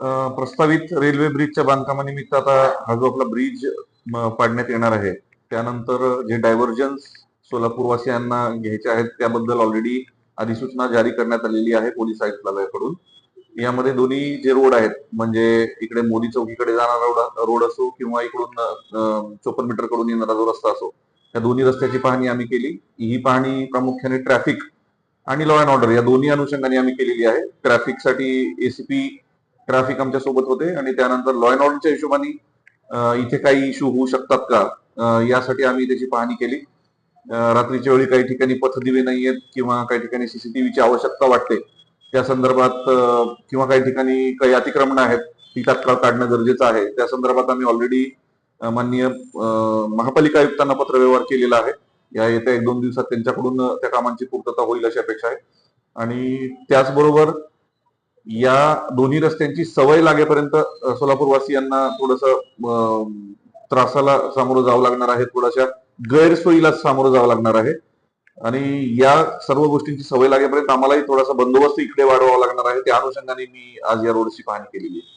प्रस्तावित रेल्वे ब्रिजच्या बांधकामानिमित्त आता हा जो आपला ब्रिज पाडण्यात येणार आहे त्यानंतर जे डायव्हर्जन्स सोलापूरवासियांना घ्यायचे आहेत त्याबद्दल ऑलरेडी अधिसूचना जारी करण्यात आलेली आहे पोलीस आयुक्तालयाकडून. यामध्ये दोन्ही जे रोड आहेत म्हणजे इकडे मोदी चौकीकडे जाणारा रोड रोड असो किंवा इकडून चोपन्न मीटरकडून येणारा जो रस्ता असो या दोन्ही रस्त्याची पाहणी आम्ही केली. ही पाहणी प्रामुख्याने ट्रॅफिक आणि लॉ अँड ऑर्डर या दोन्ही अनुषंगाने आम्ही केलेली आहे. ट्रॅफिकसाठी एसीपी ट्रॅफिक आमच्यासोबत होते आणि त्यानंतर लॉ अँड ऑर्डरच्या हिशोबाने इथे काही इश्यू होऊ शकतात का? यासाठी आम्ही त्याची पाहणी केली. रात्रीच्या वेळी काही ठिकाणी पथदिवे नाही आहेत किंवा काही ठिकाणी सीसीटीव्हीची आवश्यकता वाटते. त्या संदर्भात किंवा काही ठिकाणी काही अतिक्रमण आहेत ती तात्काळ काढणं गरजेचं आहे. त्या संदर्भात आम्ही ऑलरेडी माननीय महापालिका आयुक्तांना पत्रव्यवहार केलेला आहे. या येत्या एक दोन दिवसात त्यांच्याकडून त्या कामांची पूर्तता होईल अशी अपेक्षा आहे. आणि त्याचबरोबर या दोन्ही रस्त्यांची सवय लागेपर्यंत सोलापूरवासियांना थोडस त्रासाला सामोरं जावं लागणार आहे थोड्याशा गैरसोयीला सामोरं जावं लागणार आहे. आणि या सर्व गोष्टींची सवय लागेपर्यंत आम्हालाही थोडासा बंदोबस्त इकडे वाढवावा लागणार आहे. त्या अनुषंगाने मी आज या रोडची पाहणी केलेली आहे.